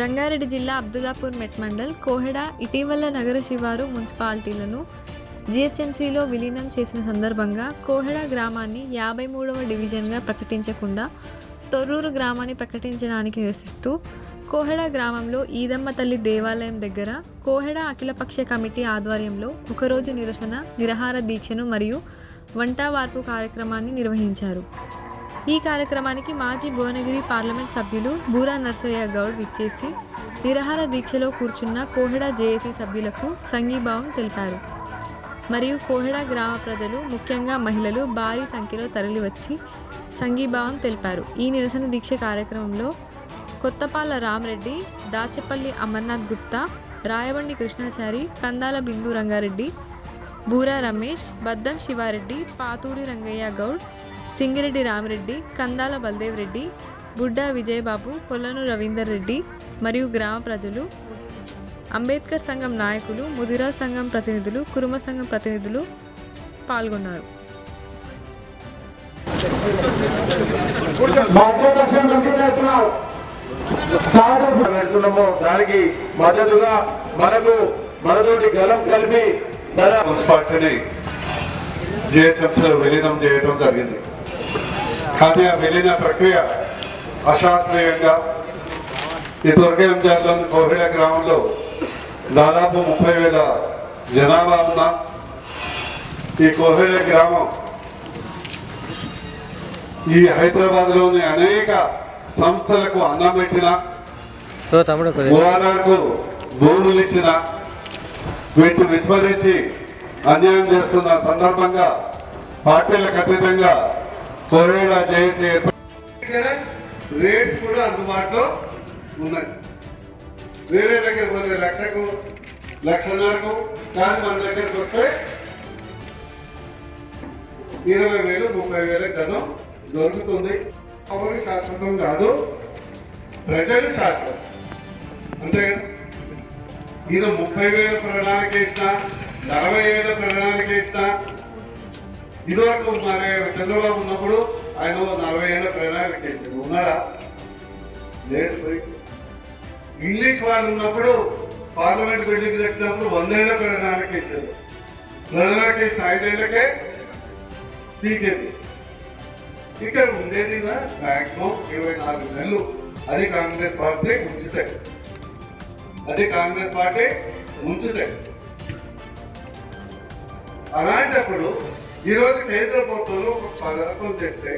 రంగారెడ్డి జిల్లా అబ్దుల్లాపూర్ మెట్ మండల్ కోహెడ ఇటీవల నగర శివారు మున్సిపాలిటీలను జిహెచ్ఎంసిలో విలీనం చేసిన సందర్భంగా కోహెడ గ్రామాన్ని యాభై మూడవ డివిజన్గా ప్రకటించకుండా తొర్రూరు గ్రామాన్ని ప్రకటించడానికి నిరసిస్తూ కోహెడ గ్రామంలో ఈదమ్మ తల్లి దేవాలయం దగ్గర కోహెడ అఖిలపక్ష కమిటీ ఆధ్వర్యంలో ఒకరోజు నిరసన నిరహార దీక్షను మరియు వంట వార్పు కార్యక్రమాన్ని నిర్వహించారు. ఈ కార్యక్రమానికి మాజీ భువనగిరి పార్లమెంట్ సభ్యులు బూరా నర్సయ్య గౌడ్ విచ్చేసి నిరహార దీక్షలో కూర్చున్న కోహెడ జేఏసీ సభ్యులకు సంఘీభావం తెలిపారు. మరియు కోహెడ గ్రామ ప్రజలు ముఖ్యంగా మహిళలు భారీ సంఖ్యలో తరలివచ్చి సంఘీభావం తెలిపారు. ఈ నిరసన దీక్ష కార్యక్రమంలో కొత్తపాల రామరెడ్డి దాచెపల్లి అమర్నాథ్ గుప్తా రాయబండి కృష్ణాచారి కందాల బిందు రంగారెడ్డి బూరా రమేష్ బద్దం శివారెడ్డి పాతూరి రంగయ్య గౌడ్ సింగిరెడ్డి రామిరెడ్డి కందాల బల్దేవ్ రెడ్డి బుడ్డా విజయబాబు కొల్లను రవీందర్ రెడ్డి మరియు గ్రామ ప్రజలు అంబేద్కర్ సంఘం నాయకులు ముదిరా సంఘం ప్రతినిధులు కురుమ సంఘం ప్రతినిధులు పాల్గొన్నారు. దానికి మద్దతుగా మనకు మనతోటి గలం కలిపి మన మున్సిపాలిటీని జిహెచ్ఎంసీలో విలీనం చేయడం జరిగింది. కానీ ఆ విలీన ప్రక్రియ అశాస్త్రీయంగా. ఈ దుర్గంజార్లోని కోహిడ గ్రామంలో దాదాపు ముప్పై వేల జనాభా ఉన్న ఈ కోహిడ గ్రామం ఈ హైదరాబాద్లోని అనేక సంస్థలకు అన్నం పెట్టిన ఓఆర్ఆర్కు భూములు ఇచ్చిన వీటిని విస్మరించి అన్యాయం చేస్తున్న సందర్భంగా పార్టీలకు అతీతంగా కోవిడ్ చేసి రేట్స్ కూడా అందుబాటులో ఉన్నాయి. వేరే దగ్గర పోతే లక్షకు లక్షన్నరకు కానీ మన దగ్గరకు వస్తే ఇరవై వేలు ముప్పై వేల గజం దొరుకుతుంది. ఎవరు శాశ్వతం కాదు. ప్రజలు శాశ్వతం. అంతే కదా? ఈయన ముప్పై వేల ప్రణాళిక వేసిన నలభై ఏళ్ళ ప్రణాళిక వేసిన ఇదివరకు మన చంద్రబాబు ఉన్నప్పుడు ఆయన నలభై ఏళ్ళ ప్రణాళిక చేశారు ఉన్నాడా? లేదు ఇంగ్లీష్ వాళ్ళు ఉన్నప్పుడు పార్లమెంట్ బిల్డింగ్ కట్టినప్పుడు వందేళ్ళ ప్రణాళిక వేసారు ప్రణాళిక వేసిన ఐదేళ్ళకే పీకేది ఇక్కడ ఉండేది మ్యాక్సిమం ఇరవై నాలుగు నెలలు. అది కాంగ్రెస్ పార్టీ ఉంచుతాయి అది కాంగ్రెస్ పార్టీ ఉంచుతాయి అలాంటప్పుడు ఈరోజు కేంద్ర ప్రభుత్వంలో ఒక పథకం చేస్తే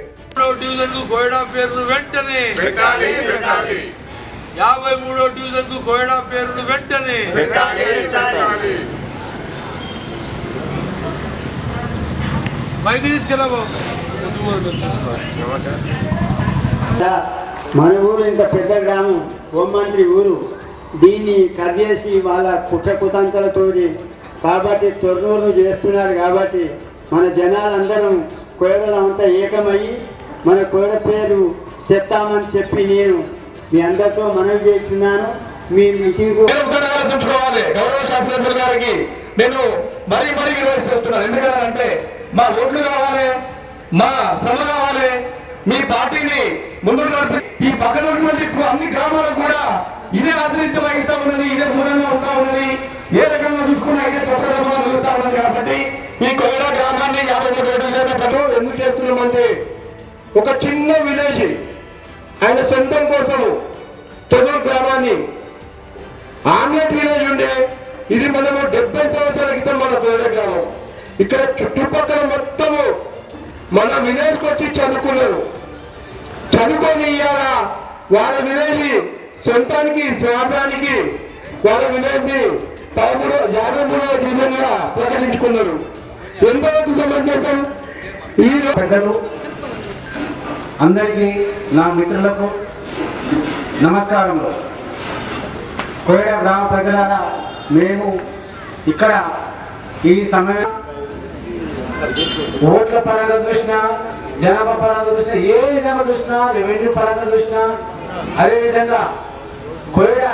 డివిజన్కు కోయడా పేరును వెంటనే పెట్టాలి పెట్టాలి. యాభై మూడో డివిజన్కు కోయడా పేరును వెంటనే పెట్టాలి పెట్టాలి. మైకి మన ఊరు ఇంత పెద్ద గ్రామం హోంమంత్రి ఊరు. దీన్ని కట్ చేసి వాళ్ళ కుట్ర కుతంత్రాలతో కాబట్టి తొర్రూరు చేస్తున్నారు కాబట్టి మన జనాలందరం కోడలంతా ఏకమయ్యి మన కోడ పేరు చెప్తామని చెప్పి నేను మీ అందరితో మనవి చేస్తున్నాను. మీ మీటింగ్ ఆలోచించుకోవాలి. గౌరవ శాస్త్రజ్ఞుల గారికి నేను మరీ మరీ నిర్వహిస్తున్నాను ఎందుకంటే మా ఓట్లు కావాలి మా శ్రమ కావాలి మీ పార్టీని ముందుకు నడిపి ఈ పక్కన ఉన్నటువంటి అన్ని గ్రామాలకు కూడా ఇదే ఆతిథ్యం వహిస్తా ఉన్నది. ఇదే మూలంగా ఉంటా ఉన్నది ఏ రకంగా చూసుకున్నా ఇదే కొత్త గ్రామాలు నిలుస్తా ఉన్నది కాబట్టి ఈ కోయడా గ్రామాన్ని యాభై మూడు ఏడు పట్టు ఎందుకు చేస్తున్నామంటే ఒక చిన్న విలేజ్ ఆయన సొంతం కోసం తొలి గ్రామాన్ని ఆమ్లెట్ విలేజ్ ఉండే ఇది మనము డెబ్బై సంవత్సరాల క్రితం మన పేద గ్రామం. ఇక్కడ చుట్టుపక్కల మొత్తము మన విలేజ్కి వచ్చి చదువుకున్నారు. చదువుకొని ఇవాళ వాళ్ళ విలేజ్ సొంతానికి స్వార్థానికి వాళ్ళ విలేజ్ పదమూడు యాభై మూడవ డివిజన్గా ప్రకటించుకున్నారు. ఎంతవరకు సమంజసం ఈ పెద్దలు అందరికీ నా మిత్రులకు నమస్కారములు. కోయడ గ్రామ ప్రజలారా మేము ఇక్కడ ఈ సమయం ఓట్ల పరంగా చూసినా జనాభా పరంగా చూసినా ఏ విధంగా చూసినా రెవెన్యూ పరంగా చూసినా అదేవిధంగా కోయడ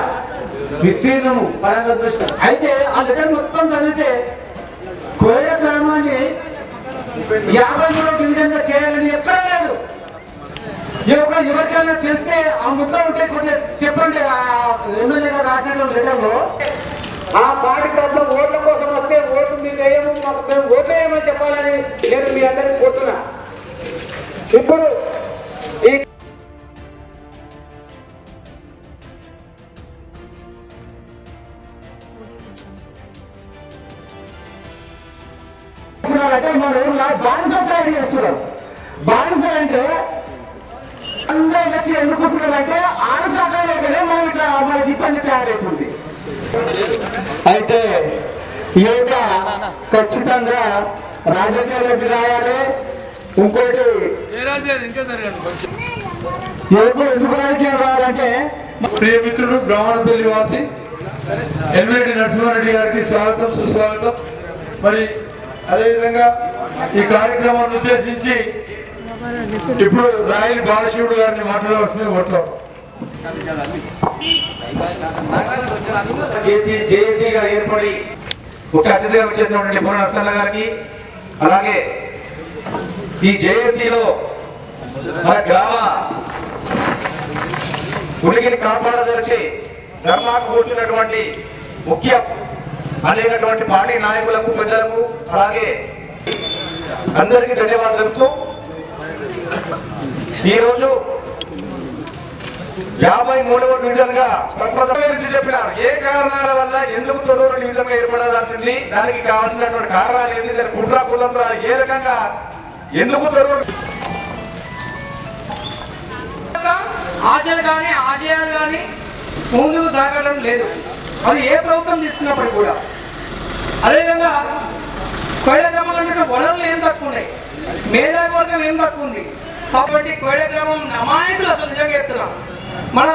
విస్తీర్ణము పరంగా చూసినా. అయితే ఆ లెటర్ మొత్తం చదివితే కోయడ గ్రామాన్ని యాభై మూడో డివిజన్ చేయాలని ఎక్కడ లేదు. ఎవరికైనా తెలిస్తే ఆ ముక్క ఉంటే కొద్దిగా చెప్పండి. ఆ ఎమ్మెల్యే గారు రాసినటువంటి లెటర్లో ఆ పార్టీ తరఫున ఓట్ల కోసం వస్తే ఓటు మీకు వేయము మాకు మేము ఓట్లు వేయమని చెప్పాలని నేను మీ అందరికి కోరుతున్నా. ఇప్పుడు అంటే మన ఊళ్ళో బానిస తయారు చేస్తున్నారు. బానిస అంటే అందరూ వచ్చి ఎందుకు వస్తున్నారంటే ఆనసాకాలనే మనం ఇట్లా మనకి ఇబ్బంది తయారవుతుంది అయితే యువత ఖచ్చితంగా రాజకీయాల్లోకి రావాలి ఇంకోటి యువకులు ఎందుకు రాజకీయం రావాలంటే ప్రియమిత్రుడు బ్రాహ్మణపల్లి వాసి ఎల్విరెడ్డి నరసింహారెడ్డి గారికి స్వాగతం సుస్వాగతం. మరి అదేవిధంగా ఈ కార్యక్రమాన్ని ఉద్దేశించి ఇప్పుడు రాయల్ బాలశివుడు గారిని మాట్లాడవలసింది కోరుతాం జేఏసీగా ఏర్పడి ముఖ్య అతిథిగా వచ్చేసినటువంటి పూర్ణ నరసన్న గారికి అలాగే ఈ జేఏసీలో మన గ్రామ ఉనికిని కాపాడదలిచి ధర్మాకు కూర్చున్నటువంటి ముఖ్య అనేకటువంటి పార్టీ నాయకులకు పెద్దలకు అలాగే అందరికీ ధన్యవాదాలు తెలుపుతూ ఈరోజు యాభై మూడవ డివిజన్గా ప్రపోజల్ చెప్పినారు. ఏ కారణాల వల్ల ఎందుకు తొలూరు డివిజన్గా ఏర్పడాల్సింది? దానికి కావాల్సినటువంటి కారణాలు ఏంటి? దాని కుట్ర కులంరా ఏ రకంగా ఎందుకు తొలూరు ఆశలు కానీ ఆశయాలు కానీ ముందుకు సాగడం లేదు. అది ఏ ప్రభుత్వం తీసుకున్నప్పుడు కూడా అదేవిధంగా కోయడ గ్రామం అంటే వనరులు ఏం తక్కువ ఉన్నాయి? మేధావివర్గం ఏం తక్కువ ఉంది? కాబట్టి కోయడ గ్రామం అమాయకులు అసలు నిజంగా చెప్తున్నాం. మన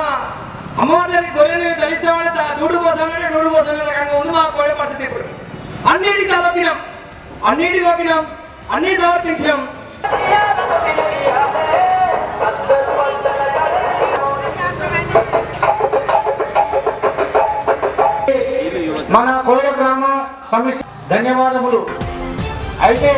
అమ్మవారి గారి గొర్రెని దళిస్తామని దూడు పోతామంటే దూడు పోతామనే రకంగా ఉంది మా కోడ పరిస్థితి ఇప్పుడు. అన్నిటికీ తలపినాం. అన్నిటికీ ఒప్పినాం అన్ని సమర్పించినాం. మన సమిష్టి ధన్యవాదములు అయితే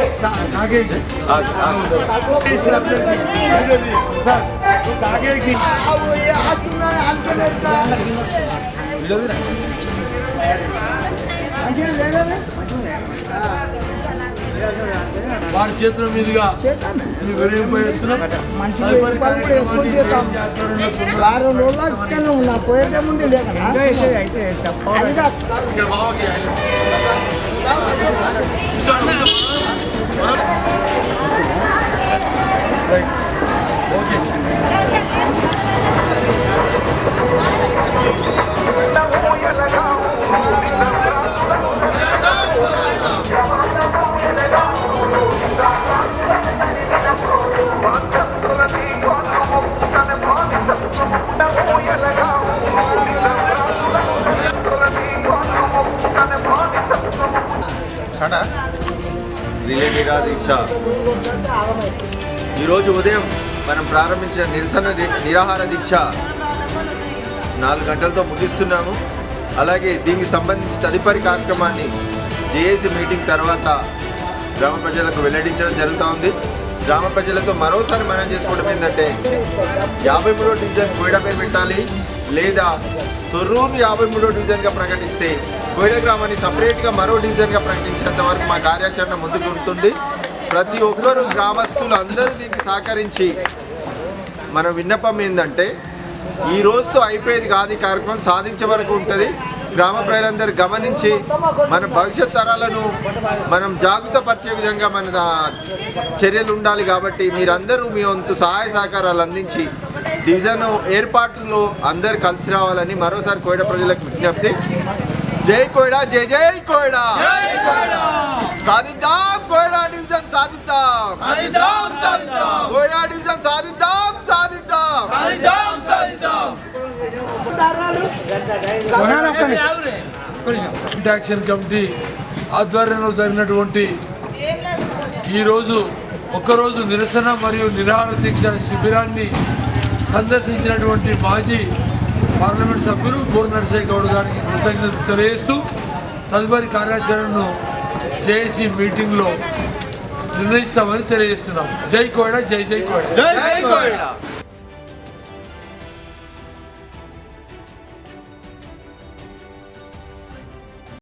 వారి చేతుల మీదుగా మేము వినియోగిస్తున్నాం తదుపరి కార్యక్రమాన్ని ఓకే ఈరోజు ఉదయం మనం ప్రారంభించిన నిరసన నిరాహార దీక్ష నాలుగు గంటలతో ముగిస్తున్నాము. అలాగే దీనికి సంబంధించి తదుపరి కార్యక్రమాన్ని జేఏసీ మీటింగ్ తర్వాత గ్రామ ప్రజలకు వెల్లడించడం జరుగుతూ ఉంది. గ్రామ ప్రజలతో మరోసారి మనం చేసుకోవడం ఏంటంటే యాభై మూడో డివిజన్ కోయిడపై పెట్టాలి లేదా తొర్రూరు యాభై మూడో డివిజన్గా ప్రకటిస్తే కోయిడ గ్రామాన్ని సపరేట్గా మరో డివిజన్గా ప్రకటించేంత వరకు మా కార్యాచరణ ముందుకు ఉంటుంది. ప్రతి ఒక్కరూ గ్రామస్తులు అందరూ దీనికి సహకరించి మన విన్నపం ఏంటంటే ఈ రోజుతో అయిపోయేది కాదు ఈ కార్యక్రమం సాధించే వరకు ఉంటుంది. గ్రామ ప్రజలందరూ గమనించి మన భవిష్యత్ తరాలను మనం జాగ్రత్త పరిచే విధంగా మన చర్యలు ఉండాలి కాబట్టి మీరందరూ మీ వంతు సహాయ సహకారాలు అందించి డివిజన్ ఏర్పాటులో అందరు కలిసి రావాలని మరోసారి కోయడ ప్రజలకు విజ్ఞప్తి. జై కోయడా జై జై కోయడా! సాధిద్దాం కోయడా డివిజన్ సాధిద్దాం. కోయడా డివిజన్ సాధిద్దాం సాధిద్దాం. యాక్షన్ కమిటీ ఆధ్వర్యంలో జరిగినటువంటి ఈరోజు ఒక్కరోజు నిరసన మరియు నిరాహార దీక్ష శిబిరాన్ని సందర్శించినటువంటి మాజీ పార్లమెంట్ సభ్యులు బూర నరసయ్య గౌడ్ గారికి కృతజ్ఞతలు తెలియజేస్తూ తదుపరి కార్యాచరణను జేఏసీ మీటింగ్లో నిర్ణయిస్తామని తెలియజేస్తున్నాం. జై కోడ జై జై కోడ జై కోయడా.